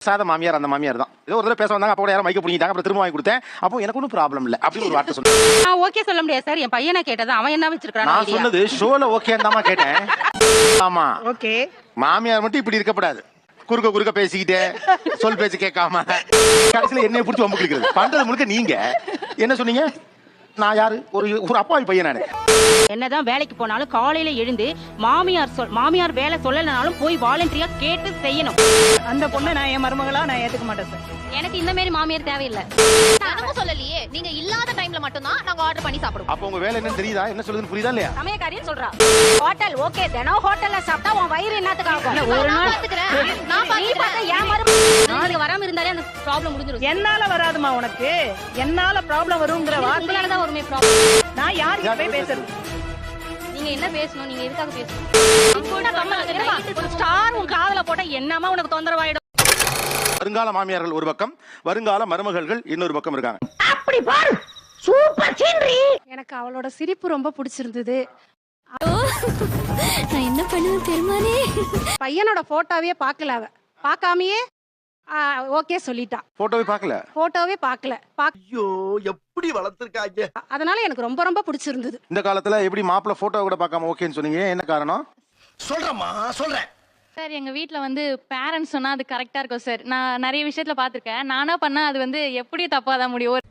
சாத மாமியார் அந்த மாமியார் தான். ஏதோ ஒரு தடவை பேச வந்தாங்க அப்போ கூட யாரும் மைக்க பிடிங்கிட்டாங்க அப்புறம் திரும்ப வாங்கி கொடுத்தேன். அப்போ எனக்கு ஒன்றும் ப்ராப்ளம் இல்லை அப்படின்னு ஒரு வார்த்தை சொன்னேன் நான் ஓகே சொல்ல முடியாது சார் என் பையனை கேட்டது அவன் என்ன வச்சிருக்கான் நான் சொன்னது ஷோல ஓகேன்னு தாமா கேட்டேன். ஆமா. ஓகே மாமியார் மட்டும் இப்படி இருக்கப்படாது. குறுக்க குறுக்க பேசிக்கிட்டே சொல் பேச்சு கேட்காம. கடைசியில என்னைய பிடிச்சி வம்பு கிளிக்கிறது பண்றது முழுக்க நீங்க. என்ன சொன்னீங்க? நான் யாரு? ஒரு ஒரு அப்பாவி பையன் நானு. என்னதான் வேலைக்கு போனாலும் காலையில எழுந்து மாமியார் சொல் மாமியார் வேலை சொல்லலைனாலும் போய் வாலண்டரியா கேட்டு செய்யணும். அந்த பொண்ணை நான் என் மருமகளா நான் ஏத்துக்க மாட்டேன் சார். எனக்கு இந்த மாதிரி மாமியார் தேவையில்லை. தினமும் சொல்லலையே. நீங்க இல்லாத டைம்ல மட்டும் தான் நாங்க ஆர்டர் பண்ணி சாப்பிடுவோம். அப்போ உங்க வேலை என்னன்னு தெரியுதா? என்ன சொல்லுதுன்னு புரியுதா இல்லையா? சமயக்காரின்னு சொல்றா. ஹோட்டல் ஓகே தினம் ஹோட்டல்ல சாப்பிட்டா உன் வயிறு என்னத்துக்கு ஆகும்? ஒரு நான் நாள் பாத்துக்கிறேன். நான் ஏன் நாளைக்கு வராம இருந்தாலே அந்த ப்ராப்ளம் முடிஞ்சிரும். என்னால வராதுமா உனக்கு. என்னால ப்ராப்ளம் வருங்கிற வார்த்தை உங்களால தான் ஒருமே ப்ராப்ளம் நான் யாருக்கு போய் பேசுறது? நீங்க என்ன பேசணும்? நீங்க எதுக்காக பேசணும்? ஸ்டார் உன் காதுல போட்டா என்னமா உனக்கு தொந்தரவாயிடும்? வருங்கால மாமியார்கள் ஒரு பக்கம் வருங்கால மருமகள்கள் இன்னொரு பக்கம் இருக்காங்க. எனக்கு அவளோட சிரிப்பு ரொம்ப பிடிச்சிருந்தது. நான் என்ன பண்ணுவேன் பெருமானே பையனோட போட்டோவே பார்க்கல அவ. பார்க்காமயே ஓகே சொல்லிட்டா. போட்டோவே பார்க்கல? போட்டோவே பார்க்கல. ஐயோ எப்படி வளர்த்திருக்காங்க? அதனால எனக்கு ரொம்ப ரொம்ப பிடிச்சிருந்தது. இந்த காலத்துல எப்படி மாப்பிள்ள போட்டோ கூட பார்க்காம ஓகேன்னு சொன்னீங்க? என்ன காரணம்? சொல்றேம்மா சொல்றேன். சார் எங்கள் வீட்டில் வந்து பேரண்ட்ஸ் சொன்னால் அது கரெக்டாக இருக்கும் சார். நான் நிறைய விஷயத்தில் பார்த்துருக்கேன் நானாக பண்ணால் அது வந்து எப்படி தப்பாக தான் முடியும்? ஒரு-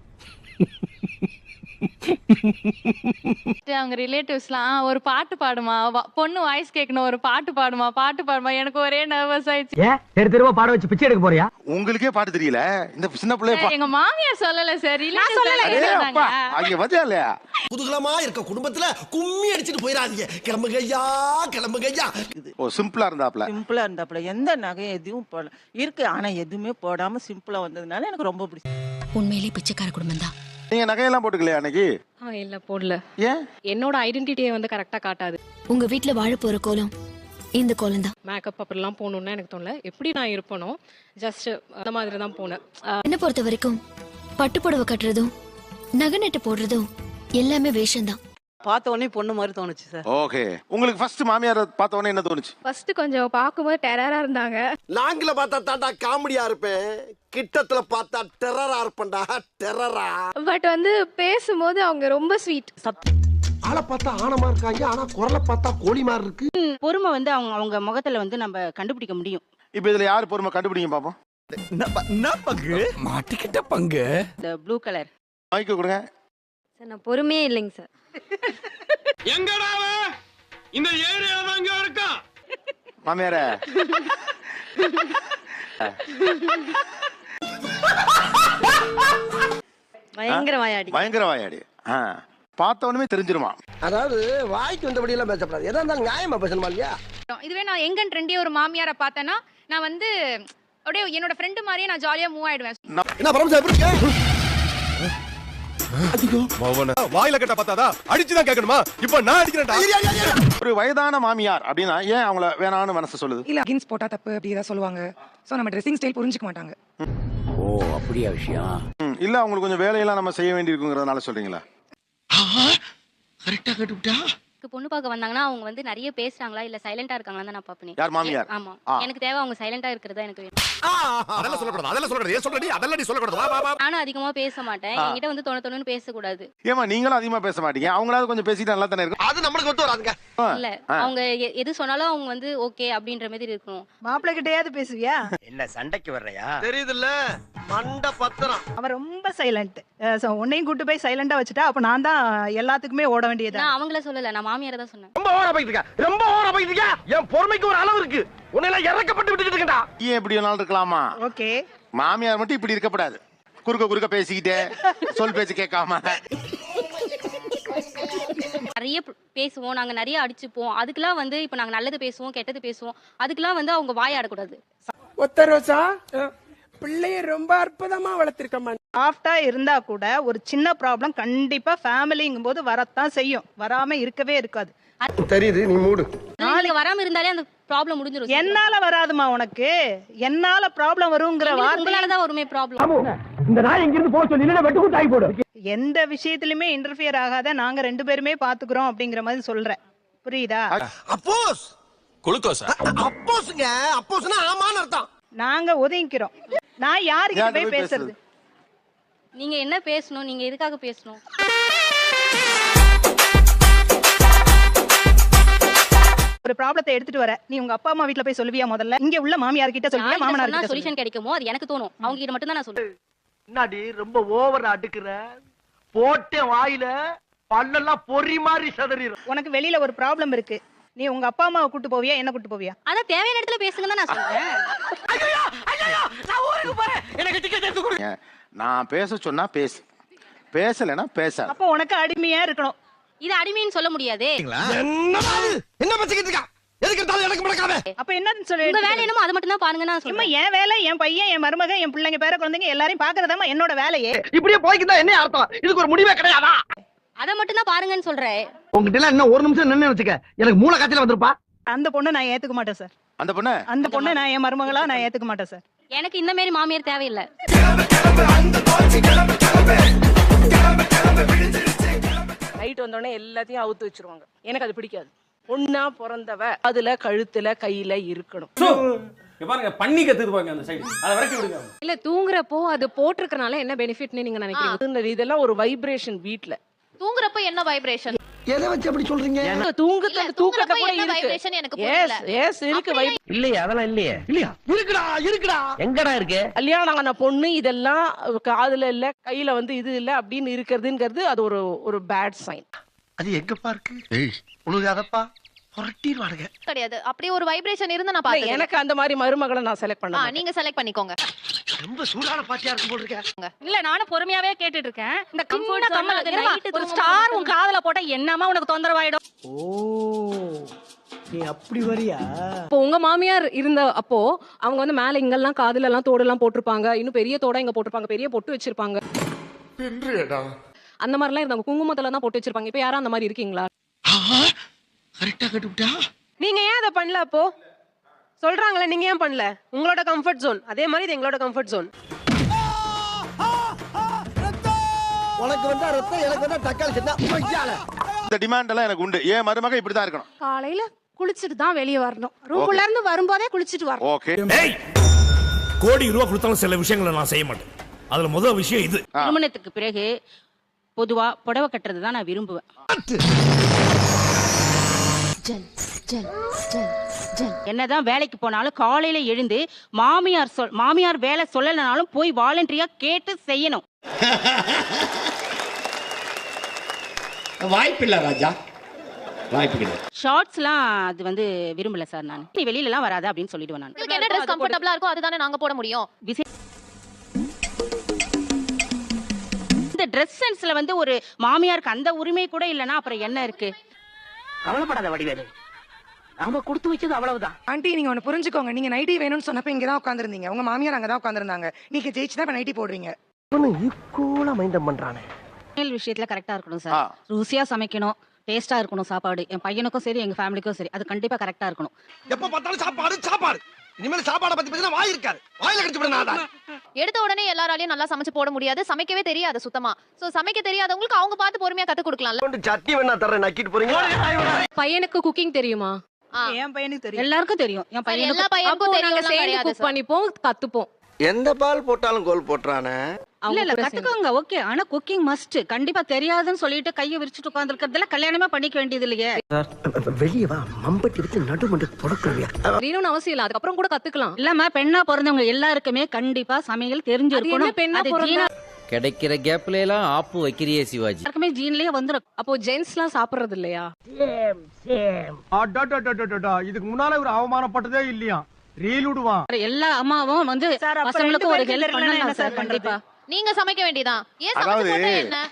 அவங்க ரிலேட்டிவ்ஸ்லாம் ஒரு பாட்டு பாடுமா? பொண்ணு வாய்ஸ் கேட்கணும் ஒரு பாட்டு பாடுமா? பாட்டு பாடுமா? எனக்கு ஒரே நர்வஸ் ஆயிடுச்சு. தெரு தெருவா பாட வச்சு பிச்சை எடுக்க போறியா? உங்களுக்கே பாட்டு தெரியல. இந்த சின்ன பிள்ளைய சார், எங்க மாமியார் சொல்லல சார். அடே அப்பா. அங்க வந்தியா இல்லையா? குதூகலமா இருக்க குடும்பத்துல கும்மி அடிச்சிட்டு போயிடாதீங்க கிளம்புங்க ஐயா கிளம்புங்க ஐயா ஓ சிம்பிளா இருந்தாப்ல சிம்பிளா இருந்தாப்புல எந்த நகையும் எதுவும் போடல. இருக்கு ஆனா எதுவுமே போடாம சிம்பிளா வந்ததுனால எனக்கு ரொம்ப பிடிக்கும் உண்மையிலேயே பிச்சைக்கார குடும்பம் தான் நீங்க நகையெல்லாம் போட்டுக்கலையா அன்னைக்கு? இல்ல போடல. ஏன்? என்னோட ஐடென்டிட்டியை வந்து கரெக்டா காட்டாது. உங்க வீட்ல வாழ போற கோலம் இந்த கோலம் தான். மேக்கப் அப்படிலாம் போகணும்னு எனக்கு தோணல. எப்படி நான் இருப்பனோ ஜஸ்ட் அந்த மாதிரி தான் போனேன் என்ன பொறுத்த வரைக்கும் பட்டு புடவை கட்டுறதும் நகை நட்டு போடுறதும் எல்லாமே வேஷம்தான். பார்த்த உடனே பொண்ணு மாதிரி தோணுச்சு சார். ஓகே. உங்களுக்கு ஃபர்ஸ்ட் மாமியார் பார்த்த உடனே என்ன தோணுச்சு? ஃபர்ஸ்ட் கொஞ்சம் பார்க்கும்போது டெரரா இருந்தாங்க. நாங்கள பார்த்தா தாண்டா காமெடியா இருப்பேன். கிட்டத்துல பார்த்தா டெரரா இருப்பேன்டா. டெரரா பட் வந்து பேசும்போது அவங்க ரொம்ப ஸ்வீட் ஆளை பார்த்தா ஆனமா இருக்காங்க. ஆனா குரலை பார்த்தா கோழி மாதிரி இருக்கு. பொறுமை வந்து அவங்க அவங்க முகத்துல வந்து நம்ம கண்டுபிடிக்க முடியும். இப்போ இதுல யார் பொறுமை கண்டுபிடிங்க பாப்போம்? என்ன பங்கு? மாட்டிக்கிட்ட பங்கு. இந்த ப்ளூ கலர் மைக்க கொடுங்க. சார் நான் பொறுமையே இல்லைங்க சார். மாமியார. பயங்கர வாயாடி. பயங்கர வாயாடி. ஆ. பார்த்த உடனே தெரிஞ்சிருமா? அதாவது வாய்க்கு வந்தபடி எல்லாம் பேசப்படாது. எதா இருந்தாலும் நியாயமா பேசணுமா இல்லையா? இதுவே நான் எங்கன் ட்ரெண்டி ஒரு மாமியாரை பார்த்தேன்னா நான் வந்து அப்படியே என்னோட ஃப்ரெண்டு மாதிரியே நான் ஜாலியா மூவ் ஆயிடுவேன். என்ன பரமசா எப்படி வாயில கட்ட பார்த்தாதா? அடிச்சுதான் கேட்கணுமா? இப்ப நான் அடிக்கிறேன்டா. ஒரு வயதான மாமியார் அப்படின்னா ஏன் அவங்கள வேணான்னு மனசு சொல்லுது? இல்ல ஜீன்ஸ் போட்டா தப்பு அப்படி ஏதாவது சொல்லுவாங்க. சோ நம்ம ட்ரெஸ்ஸிங் ஸ்டைல் புரிஞ்சுக்க மாட்டாங்க. ஓ அப்படியா விஷயம்? ம், இல்ல அவங்களுக்கு கொஞ்சம் வேலையெல்லாம் நம்ம செய்ய வேண்டி இருக்குங்கிறதுனால சொல்றீங்களா கரெக்டா கட்டுவிட்டா? பொண்ணு பார்க்க வந்தாங்கன்னா அவங்க வந்து நிறைய பேசுறாங்களா? இல்ல சைலண்டா இருக்காங்களா நான் பாப்பேன் யார் மாமியார்? ஆமா. எனக்கு தேவை அவங்க சைலண்டா இருக்கிறதா எனக்கு வேணும். அதெல்லாம் சொல்லக்கூடாது அதெல்லாம் சொல்லக்கூடாது. ஏன் சொல்றடி? அதெல்லாம் நீ சொல்லக்கூடாது. வா வா வா. நானும் அதிகமா பேச மாட்டேன். என்கிட்ட வந்து தொண தொண்ணு பேசக்கூடாது. ஏமா நீங்களும் அதிகமா பேச மாட்டீங்க. அவங்களாவது கொஞ்சம் பேசிட்டு நல்லா தானே இருக்கும்? அது நம்மளுக்கு ஒத்து வராதுங்க. இல்ல. அவங்க எது சொன்னாலும் அவங்க வந்து ஓகே அப்படின்ற மாதிரி இருக்கணும். மாப்பிள்ளை கிட்டயாவது பேசுவியா? என்ன சண்டைக்கு வர்றையா? தெரியுதுல்ல மண்ட பத்திரம். அவன் ரொம்ப சைலண்ட் உன்னையும் கூட்டு போய் சைலண்டா வச்சுட்டா அப்ப நான் தான் எல்லாத்துக்குமே ஓட வேண்டியதா நான் அவங்கள சொல்லல நான் மாமியாரை தான் சொன்னேன். ரொம்ப ஓவரா போயிட்டு இருக்க. ரொம்ப ஓவரா போயிட்டு இருக்க. என் பொறுமைக்கு ஒரு அளவு இருக்கு. உன்னை இறக்கப்பட்டு விட்டுக்கிட்டு இருக்கா ஏன் எப்படி வேணாலும் இருக்கலாமா? ஓகே. மாமியார் மட்டும் இப்படி இருக்கப்படாது. குறுக்க குறுக்க பேசிக்கிட்டே சொல் பேச்சு கேட்காம. நிறைய பேசுவோம். நாங்க நிறைய அடிச்சுப்போம். அதுக்கெல்லாம் வந்து இப்ப நாங்க நல்லது பேசுவோம் கெட்டது பேசுவோம். அதுக்கெல்லாம் வந்து அவங்க வாயாடக்கூடாது. ஒத்த ரோசா பிள்ளைய ரொம்ப அற்புதமா வளர்த்திருக்கமா சாஃப்டா இருந்தா கூட ஒரு சின்ன ப்ராப்ளம் கண்டிப்பா ஃபேமிலிங்கும் போது வரத்தான் செய்யும். வராம இருக்கவே இருக்காது. தெரியுது நீ மூடு. நாளைக்கு வராம இருந்தாலே அந்த ப்ராப்ளம் முடிஞ்சிரும் என்னால வராதுமா உனக்கு? என்னால ப்ராப்ளம் வருங்கிற வார்த்தை உங்களால தான் ஒருமே ப்ராப்ளம் இந்த நாய் எங்க இருந்து போக சொல்லி இல்லைன்னா வெட்டு கூட்டு ஆகி போடு எந்த விஷயத்திலுமே இன்டர்ஃபியர் ஆகாத நாங்க ரெண்டு பேருமே பாத்துக்கிறோம் அப்படிங்கிற மாதிரி சொல்றேன். புரியுதா? அப்போஸ்! குளுக்கோஸா? அப்போஸ்ங்க. அப்போஸ்னா ஆமான்னு அர்த்தம். நாங்க ஒதுங்கிக்கிறோம். நான் யாருக்கிட்ட யார்கிட்ட போய் பேசுறது? நீங்க என்ன பேசணும்? நீங்க எதுக்காக பேசணும்? ஒரு ப்ராப்ளத்தை எடுத்துட்டு வர. நீ உங்க அப்பா அம்மா வீட்ல போய் சொல்லுவியா முதல்ல? இங்க உள்ள மாமியார் கிட்ட சொல்லுவியா? மாமனார் கிட்ட சொல்லுவியா? சொல்யூஷன் கிடைக்குமோ? அது எனக்கு தோணும். அவங்க கிட்ட மட்டும் தான் நான் சொல்லுவேன் என்னடி ரொம்ப ஓவர் அடுக்குற? போட்ட வாயில பல்லெல்லாம் பொறி மாதிரி சதறிடும் உனக்கு வெளியில ஒரு ப்ராப்ளம் இருக்கு. நீ உங்க அப்பா அம்மாவை கூட்டு போவியா? என்ன கூட்டு போவியா? அதான் தேவையான இடத்துல பேசுங்க தான் நான் சொல்றேன். நான் பேச சொன்னா பேசு. பேசலைன்னா பேசாத. அப்போ உனக்கு அடிமையா இருக்கணும். இது அடிமைன்னு சொல்ல முடியாதே? என்ன பச்சிக்கிட்டு இருக்கா? அப்ப என்னன்னு சொல்லி உங்க வேலை என்னமோ அதை மட்டும் தான் பாருங்க நான் சும்மா என் வேலை என் பையன் என் மருமக என் பிள்ளைங்க பேர குழந்தைங்க எல்லாரையும் பாக்குறதாமா என்னோட வேலையே. இப்படியே போய்க்குதா என்ன அர்த்தம்? இதுக்கு ஒரு முடிவே கிடையாதா? அதை மட்டும் தான் பாருங்கன்னு சொல்றேன். உங்ககிட்ட எல்லாம் இன்னும் ஒரு நிமிஷம் நின்னு வச்சுக்க. எனக்கு மூளை காய்ச்சல வந்திருப்பா? அந்த பொண்ணை நான் ஏத்துக்க மாட்டேன் சார். அந்த பொண்ணு? அந்த பொண்ணை நான் என் மருமகளா நான் ஏத்துக்க மாட்டேன் சார். எனக்கு இந்த மாதிரி மாமியார் தேவையில்லை. நைட் வந்தோடனே எல்லாத்தையும் அவுத்து வச்சிருவாங்க. எனக்கு அது பிடிக்காது. ஒன்னா பிறந்தவ அதுல கழுத்துல கையில இருக்கணும். பாருங்க பண்ணி கத்துக்குவாங்க அந்த சைடு அதை வரைக்கும் விடுங்க. இல்ல தூங்குறப்போ அது போட்டிருக்கனால என்ன பெனிஃபிட்னு நீங்க நினைக்கிறீங்க? இதெல்லாம் ஒரு வைப்ரேஷன் வீட்ல. தூங்குறப்ப என்ன வைப்ரேஷன் எதை வச்சு அப்படி சொல்றீங்க? தூங்கத்துல இல்ல, தூக்கத்தை தூங்குறப்ப கூட இருக்கு. எனக்கு எஸ் புரியல. எஸ் இருக்கு இல்லையா அதெல்லாம் இல்லையே. இல்லையா? இருக்குடா இருக்குடா. எங்கடா இருக்கு? கல்யாணம் ஆன பொண்ணு இதெல்லாம் காதுல இல்ல கையில வந்து இது இல்ல அப்படின்னு இருக்கிறதுங்கிறது அது ஒரு ஒரு பேட் சைன் அது எங்கப்பா இருக்கு? உழுகாதப்பா புரட்டிடுவானுங்க கிடையாது. அப்படியே ஒரு வைப்ரேஷன் இருந்து நான் பாத்தேன் எனக்கு அந்த மாதிரி மருமகளை நான் செலக்ட் பண்ண ஆ மாட்டேன். நீங்க செலக்ட் பண்ணிக்கோங்க. ரொம்ப சூடான பாட்டியா இருக்கும் போல் இருக்க. இல்ல நானும் பொறுமையாவே கேட்டுட்டு இருக்கேன் இந்த zone கம்மல் ஒரு ஸ்டார் உன் காதுல போட்டா என்னமா உனக்கு தொந்தரவாயிடும்? ஓ நீ அப்படி வரியா? இப்போ உங்க மாமியார் இருந்த அப்போ அவங்க வந்து மேல இங்கெல்லாம் காதுல எல்லாம் தோடு எல்லாம் போட்டிருப்பாங்க. இன்னும் பெரிய தோட இங்க போட்டிருப்பாங்க. பெரிய பொட்டு வச்சிருப்பாங்க. அந்த மாதிரிலாம் இருந்தாங்க குங்குமத்துல தான் போட்டு வச்சிருப்பாங்க. இப்போ யாரும் அந்த மாதிரி இருக்கீங்களா? கரெக்டா கட்டுவிட்டா? நீங்க ஏன் அதை பண்ணல அப்போ? சொல்றாங்களே நீங்க ஏன் பண்ணல? உங்களோட கம்ஃபர்ட் ஜோன் அதே மாதிரி இது எங்களோட கம்ஃபர்ட் ஜோன் உனக்கு வந்தா ரத்தம் எனக்கு வந்தா தக்காளி இந்த டிமாண்ட் எல்லாம் எனக்கு உண்டு. என் மருமக இப்படிதான் இருக்கணும்? காலையில குளிச்சுட்டு தான் வெளியே வரணும். ரூம்ல இருந்து வரும்போதே குளிச்சுட்டு வரணும். ஓகே கோடி ரூபா கொடுத்தாலும் சில விஷயங்களை நான் செய்ய மாட்டேன். அதுல முதல் விஷயம் இது. திருமணத்துக்கு பிறகு பொதுவா புடவை கட்டுறது தான் நான் விரும்புவேன். என்னதான் வேலைக்கு போனாலும் காலையில எழுந்து மாமியார் சொல் மாமியார் வேலை சொல்லலைனாலும் போய் வாலண்டரியா கேட்டு செய்யணும். வாய்ப்பில்ல ராஜா. ஷார்ட்ஸ்லாம் அது வந்து விரும்பல சார் நான். நீ வெளியில எல்லாம் வராத அப்படின்னு சொல்லிடுவேன் நான். உங்களுக்கு என்ன ட்ரெஸ் கம்ஃபர்டபுளா இருக்கோ அதுதானே நாங்க போட முடியும். விசே- இந்த ட்ரெஸ் சென்ஸ்ல வந்து ஒரு மாமியாருக்கு அந்த உரிமை கூட இல்லைன்னா அப்புறம் என்ன இருக்கு? கவலைப்படாத வடிவேலு. நாம கொடுத்து வச்சது அவ்வளவுதான். ஆண்டி நீங்க ஒன்னு புரிஞ்சுக்கோங்க. நீங்க நைட்டி வேணும்னு சொன்னப்ப இங்க தான் உட்காந்துருந்தீங்க உங்க மாமியார் அங்க தான் உட்காந்துருந்தாங்க நீங்க ஜெயிச்சு தான் நைட்டி போடுறீங்க. ஈக்குவலா மைண்டம் பண்றானே. சமையல் விஷயத்துல கரெக்டா இருக்கணும். சார் ருசியா சமைக்கணும் டேஸ்டா இருக்கணும் சாப்பாடு. என் பையனுக்கும் சரி எங்க ஃபேமிலிக்கும் சரி அது கண்டிப்பா கரெக்டா இருக்கணும். எப்ப பார்த்தாலும் சாப்பாடு சாப்பாடு. இனிமேல் சாப்பாடை பத்தி பேசினா வாய் இருக்காது. வாயில கடிச்சு விட எடுத்த உடனே எல்லாராலையும் நல்லா சமைச்சு போட முடியாது. சமைக்கவே தெரியாது சுத்தமா. சோ சமைக்க தெரியாதவங்களுக்கு அவங்க பார்த்து பொறுமையா கத்து கொடுக்கலாம்ல. சட்னி வேணா தர்றேன். நக்கிட்டு போறீங்க பையனுக்கு குக்கிங் தெரியுமா? ஆ. என் பையனுக்கு தெரியும். எல்லாருக்கும் தெரியும். என் சரி, எல்லா பையனுக்கு பையனுக்கும் அப்போ நாங்க தெரியும் சேர்ந்து குக் பண்ணிப்போம் கத்துப்போம். எந்த பால் போட்டாலும் கோல் போட்டுறானே? இல்ல இல்ல. கத்துக்கோங்க ஓகே. ஆனா குக்கிங் மஸ்ட் கண்டிப்பா தெரியாதுன்னு சொல்லிட்டு கையை விரிச்சுட்டு உட்கார்ந்துருக்கிறதுல கல்யாணமே பண்ணிக்க வேண்டியது இல்லையே. வெளியே வா. மம்பட்டி வச்சு நடுமண்டு தொடக்கலையா தெரியணும்னு அவசியம் இல்ல. அதுக்கப்புறம் கூட கத்துக்கலாம். இல்லாம பெண்ணா பிறந்தவங்க எல்லாருக்குமே கண்டிப்பா சமையல் தெரிஞ்சிருக்கணும் பெண்ணா கிடைக்கிற கேப்ல எல்லாம் ஆப்பு வைக்கிறியே சிவாஜி. எல்லாருக்குமே ஜீன்லயே வந்துரும். அப்போ ஜென்ஸ்லாம் சாப்பிடுறது இல்லையா? இதுக்கு முன்னால ஒரு அவமானப்பட்டதே இல்லையா எல்லா அம்மாவும் வந்து பசங்களுக்கு ஒரு ஹெல்ப் என்ன சார் கண்டிப்பா. நீங்க சமைக்க வேண்டியதான் ஏன் சமைச்சு அதாவது- போட்டா என்ன?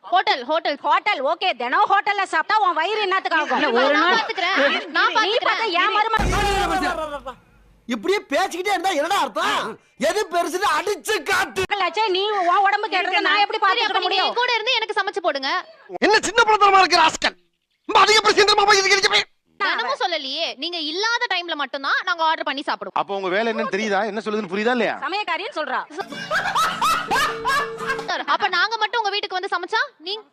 Hotel hotel hotel. ஓகே தினம் ஹோட்டல்ல சாப்பிட்டா உன் வயிறு என்னத்துக்கு ஆகும்? ஒரு நான் நாள் பாத்துக்கிறேன். நான் பாத்துக்கிறேன். ஏன் மருமகள் இப்படியே பேசிக்கிட்டே இருந்தா என்னடா அர்த்தம்? எது பெருசுன்னு அடிச்சு காட்டு. நீ உன் உடம்பு கேட்டது நான் எப்படி பாத்துக்க முடியும்? கூட இருந்து எனக்கு சமைச்சு போடுங்க. என்ன சின்ன பழத்தனமா இருக்கிற ஆஸ்கல் அதிக பிரச்சனை போய் இருக்கிறீங்க தினமும் சொல்லலையே. நீங்க இல்லாத டைம்ல மட்டும் தான் நாங்க ஆர்டர் பண்ணி சாப்பிடுவோம். அப்போ உங்க வேலை என்னன்னு தெரியுதா? என்ன சொல்லுதுன்னு புரியுதா இல்லையா? சமயக்காரின்னு சொல்றா. அப்ப நாங்க மட்டும் உங்க வீட்டுக்கு வந்து சமைச்சா? நீங்க?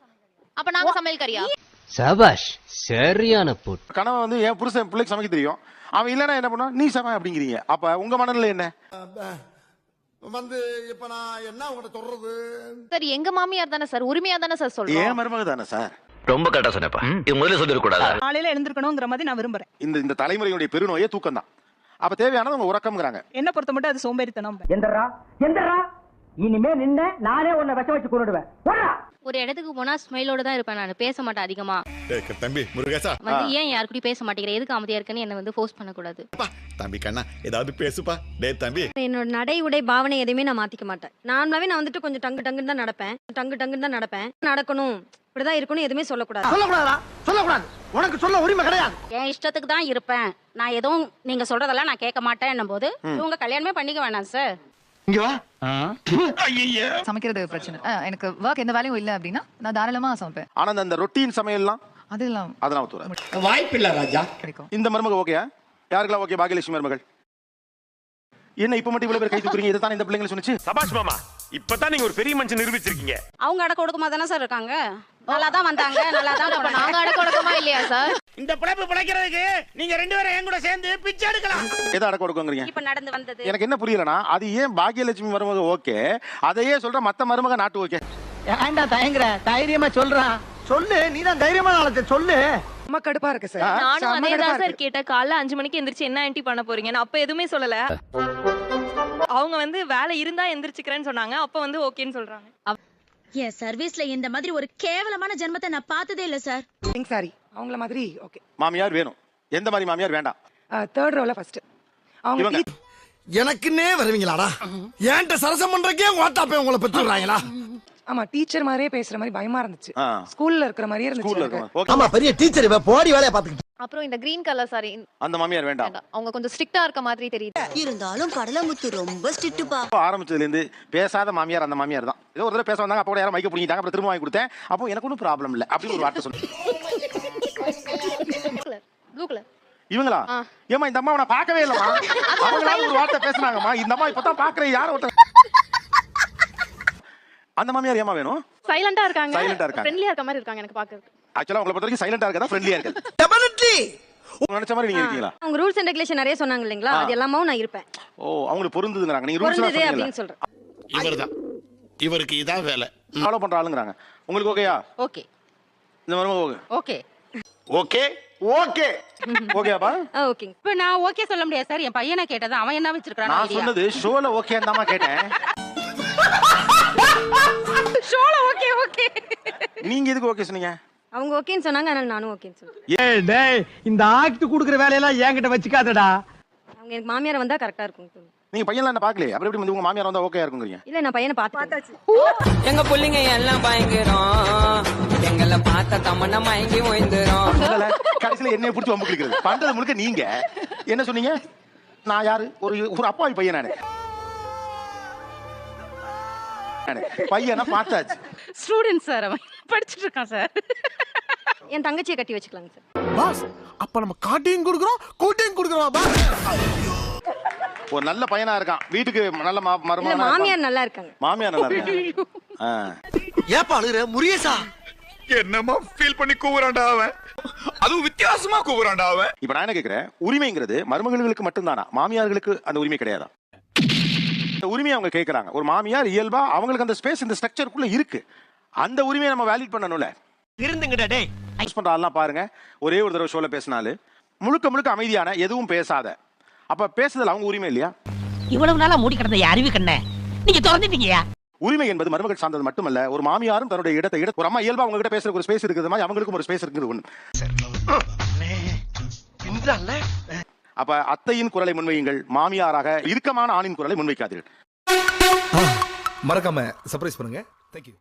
அப்ப நாங்க சமையல்காரியா? சபாஷ் சரியான போட்டு கணவன் வந்து என் புருஷன் பிள்ளைக்கு சமைக்க தெரியும். அவன் இல்லைன்னா என்ன பண்ணுவான்? நீ சமை அப்படிங்கிறீங்க. அப்ப உங்க மனநிலை என்ன? வந்து இப்ப நான் என்ன உங்கள்ட்ட சொல்றது? சார் எங்க மாமியார் தானே சார்? உரிமையா தானே சார் சொல்றோம். ஏன் மருமக தானே சார்? ரொம்ப கரெக்டா சொன்னப்பா இது முதல்ல சொல்லிருக்கூடாது காலையில எழுந்திருக்கணுங்கிற மாதிரி நான் விரும்புறேன். இந்த இந்த தலைமுறையுடைய பெருநோயே தூக்கம் தான் அப்ப தேவையானது உங்க உறக்கம்ங்கிறாங்க. என்ன பொறுத்த மட்டும் அது சோம்பேறித்தனம். எந்தரா எந்தரா. இனிமே நின்ன நானே உன்னை விஷ வச்சு கொண்டுடுவேன் ஒரு இடத்துக்கு போனா ஸ்மைலோட தான் இருப்பேன் நான். பேச மாட்டேன் அதிகமா. தம்பி முருகேசா. வந்து ஏன் யாருக்கூடயும் பேச மாட்டேங்கிற? எதுக்கு அமைதியா இருக்குன்னு என்ன வந்து ஃபோர்ஸ் பண்ணக்கூடாது. தம்பி கண்ணா ஏதாவது பேசுப்பா. டே தம்பி. என்னோட நடை உடை பாவனை எதுவுமே நான் மாத்திக்க மாட்டேன். நார்மலாவே நான் வந்துட்டு கொஞ்சம் டங்கு டங்குன்னு தான் நடப்பேன். டங்கு டங்குன்னு தான் நடப்பேன். நடக்கணும். இப்படிதான் இருக்கணும் எதுவுமே சொல்லக்கூடாது. சொல்லக்கூடாதா சொல்லக்கூடாது. உனக்கு சொல்ல உரிமை கிடையாது. என் இஷ்டத்துக்கு தான் இருப்பேன். நான் எதுவும் நீங்க சொல்றதெல்லாம் நான் கேட்க மாட்டேன்னும் போது இவங்க கல்யாணமே பண்ணிக்க வேணாம் சார் சமைக்கிறது பிரச்சனை. எனக்கு ஒர்க் எந்த வேலையும் இல்ல அப்படின்னா நான் தாராளமா சமைப்பேன். ஆனா அந்த- ரொட்டீன் சமையல்லாம் அதெல்லாம் அதெல்லாம் ஒத்துவராது வாய்ப்பில்ல ராஜா. கிடைக்கும். இந்த மருமக ஓகேயா யாருக்கெல்லாம் ஓகே பாகியலட்சுமி மருமகள். என்ன இப்ப மட்டும் இவ்வளவு பேர் கை தூக்குறீங்க? இதுதான் இந்த பிள்ளைங்களை சொன்னுச்சு? சபாஷ் மாமா இப்பதான் நீங்க ஒரு பெரிய மனுஷன் நிரூபிச்சிருக்கீங்க. அவங்க அடக்க ஒடுக்கமா தானே சார் இருக்காங்க? நல்லா தான் வந்தாங்க நல்லா தான் அப்ப நாங்க அடக்க ஒடுக்கமா இல்லையா சார்? இந்த பிழைப்பு பிழைக்கிறதுக்கு நீங்க ரெண்டு பேரும் என் கூட சேர்ந்து பிச்சை எடுக்கலாம். எதை அடக்க கொடுக்குங்கிறீங்க இப்ப நடந்து வந்தது. எனக்கு என்ன புரியலனா அது ஏன் பாகியலட்சுமி மருமக ஓகே அதையே சொல்ற மத்த மருமக நாட்டு ஓகே. ஏன்டா தயங்குற? தைரியமா சொல்றான் சொல்லு நீ தான் தைரியமான ஆளத்தை சொல்லு. ரொம்ப கடுப்பா இருக்கு சார் நானும் அதே தான் சார் கேட்டேன். காலைல அஞ்சு மணிக்கு எந்திரிச்சு என்ன ஆன்ட்டி பண்ண போறீங்க நான் அப்ப எதுவுமே சொல்லல. அவங்க வந்து வேலை இருந்தா எந்திரிச்சுக்கிறேன்னு சொன்னாங்க. அப்ப வந்து ஓகேன்னு சொல்றாங்க. என் சர்வீஸ்ல இந்த மாதிரி ஒரு கேவலமான ஜென்மத்தை நான் பார்த்ததே இல்ல சார். சாரி அவங்கள மாதிரி ஓகே மாமியார் வேணும். எந்த மாதிரி மாமியார் வேண்டாம். தேர்ட் ரோல ஃபர்ஸ்ட் அவங்க எனக்குன்னே வருவீங்களாடா? ஏன்ட்ட சரசம் பண்றக்கே ஓட்டாப்பே உங்களை பெற்று விடுறாங்களா ஆமா டீச்சர் மாதிரியே பேசுற மாதிரி பயமா இருந்துச்சு. ஆ. ஸ்கூல்ல இருக்கிற மாதிரியே ஸ்கூல்ல இருந்துச்சு ஆமா பெரிய டீச்சர் இவ போடி வேலைய பாத்துக்கிட்டு அப்புறம் இந்த கிரீன் கலர் சாரி அந்த மாமியார் வேண்டாம். அவங்க கொஞ்சம் ஸ்ட்ரிக்ட்டா இருக்க மாதிரி தெரியுது. இருந்தாலும் கடலமுத்து ரொம்ப ஸ்ட்ரிக்ட்டுப்பா ஆரம்பிச்சதுல இருந்து பேசாத மாமியார் அந்த மாமியார் தான். ஏதோ ஒரு தடவை பேச வந்தாங்க அப்போ கூட யாரும் மைக்க பிடிங்கிட்டாங்க அப்புறம் திரும்ப வாங்கி கொடுத்தேன். அப்போ எனக்கு ஒன்றும் ப்ராப்ளம் இல்லை அப்படின்னு ஒரு வார்த்தை சொன்னேன் ப்ளூ கலர் இவங்களா? ஏமா இந்த அம்மாவை நான் பார்க்கவே இல்லைம்மா. அவங்களால ஒரு வார்த்தை பேசுனாங்கம்மா. இந்த அம்மா இப்பதான் பாக்குறேன் யாரும் ஒருத்தர் அந்த மாமியார் ஏமா வேணும்? சைலண்டா இருக்காங்க. Silent ஆ இருக்காங்க. ஃப்ரெண்ட்லியா இருக்க மாதிரி இருக்காங்க எனக்கு பாக்குறதுக்கு ஆக்சுவலா உங்களை பொறுத்த வரைக்கும் சைலண்டா இருக்கதா ஃப்ரெண்ட்லியா இருக்குது? டெபினெட்லி உங்க நினைச்ச மாதிரி நீங்க இருக்கீங்களா? அவங்க ரூல்ஸ் அண்ட் ரெகுலேஷன் நிறைய சொன்னாங்க இல்லைங்களா? அது எல்லாமே நான் இருப்பேன். ஓ அவங்களுக்கு பொருந்துதுங்கிறாங்க. நீங்க ரூல்ஸ் பொருந்தது அப்படின்னு சொல்றேன். இவர்தான். இவருக்கு இதான் வேலை. ஃபாலோ பண்ற ஆளுங்கிறாங்க. உங்களுக்கு ஓகேயா ஓகே இந்த மாதிரி ஓகே ஓகே ஓகே ஓகே ஓகேப்பா ஓகேங்க இப்ப நான் ஓகே சொல்ல முடியாது சார் என் பையனை கேட்டது அவன் என்ன வச்சிருக்கான் நான் சொன்னது ஷோல ஓகே தாமா கேட்டேன். ஷோல ஓகே ஓகே. நீங்க எதுக்கு ஓகே சொன்னீங்க? அவங்க ஓகேன்னு சொன்னாங்க அதனால நானும் ஓகேன்னு சொல்றேன். டேய் இந்த ஆக்ட் குடுக்குற வேலையெல்லாம் என்கிட்ட வச்சுக்காதடா. அவங்க எனக்கு மாமியார் வந்தா கரெக்டா இருக்கும் நீங்க பையன்லாம் என்ன பாக்கலையே அப்புறம் எப்படி வந்து உங்க மாமியார் வந்தா ஓகே இருக்குங்கிறீங்க? இல்ல நான் பையனை பார்த்தாச்சு. எங்க புள்ளைங்க எல்லாம் பயங்கரம். எங்களை பார்த்த தமன்னா மயங்கி ஓய்ந்துரும். கடைசியில என்னைய பிடிச்சி வம்பு கிளிக்கிறது பண்றது முழுக்க நீங்க. என்ன சொன்னீங்க? நான் யாரு? ஒரு ஒரு அப்பாவி பையன் நானு. பையனை பார்த்தாச்சு. ஸ்டூடெண்ட் சார் அவன். படிச்சிட்டு இருக்கான் சார் என் தங்கச்சியை கட்டி வச்சுக்கலாங்க சார் பாஸ் அப்ப நம்ம காட்டியும் கொடுக்குறோம் கூட்டியும் கொடுக்குறோம் பாஸ் ஒரு நல்ல பையனா இருக்கான். வீட்டுக்கு நல்ல மருமகனா. மாமியார் நல்லா இருக்காங்க. மாமியார் நல்லா இருக்காங்க. ஆ. ஏப்பா அழுகுற? முருகேசா. என்னமா ஃபீல் பண்ணி கூவுறான்டா அவன். அதுவும் வித்தியாசமா கூவுறான்டா அவன். இப்ப நான் என்ன கேக்குறேன்? உரிமைங்கிறது மருமகளுக்கு மட்டும்தானா? மாமியார்களுக்கு அந்த உரிமை கிடையாதா? இந்த உரிமையை அவங்க கேக்குறாங்க. ஒரு மாமியார் இயல்பா அவங்களுக்கு அந்த ஸ்பேஸ் இந்த ஸ்ட்ரக்சருக்குள்ள இருக்கு. அந்த உரிமையை நம்ம வேலிட் பண்ணணும்ல. இருந்துங்கடா டேய். யூஸ் பண்ற ஆள்லாம் பாருங்க. ஒரே ஒரு தடவை ஷோல பேசினாலு. முழுக்க முழுக்க அமைதியான எதுவும் பேசாத. அப்ப பேசுதல் அவங்க உரிமை இல்லையா? இவ்வளவு நாளா மூடி கிடந்த அறிவு கண்ண. நீங்க திறந்துட்டீங்கயா உரிமை என்பது மருமகள் சார்ந்தது மட்டுமல்ல ஒரு மாமியாரும் தன்னுடைய இடத்தை இட ஒரு அம்மா இயல்பா அவங்க கிட்ட பேசுற ஒரு ஸ்பேஸ் இருக்குது மாதிரி அவங்களுக்கும் ஒரு ஸ்பேஸ் இருக்குது ஒண்ணு. அப்ப அத்தையின் குரலை முன்வையுங்கள் மாமியாராக இறுக்கமான ஆணின் குரலை முன்வைக்காதீர்கள். மறக்காம சர்ப்ரைஸ் பண்ணுங்க. தேங்க்யூ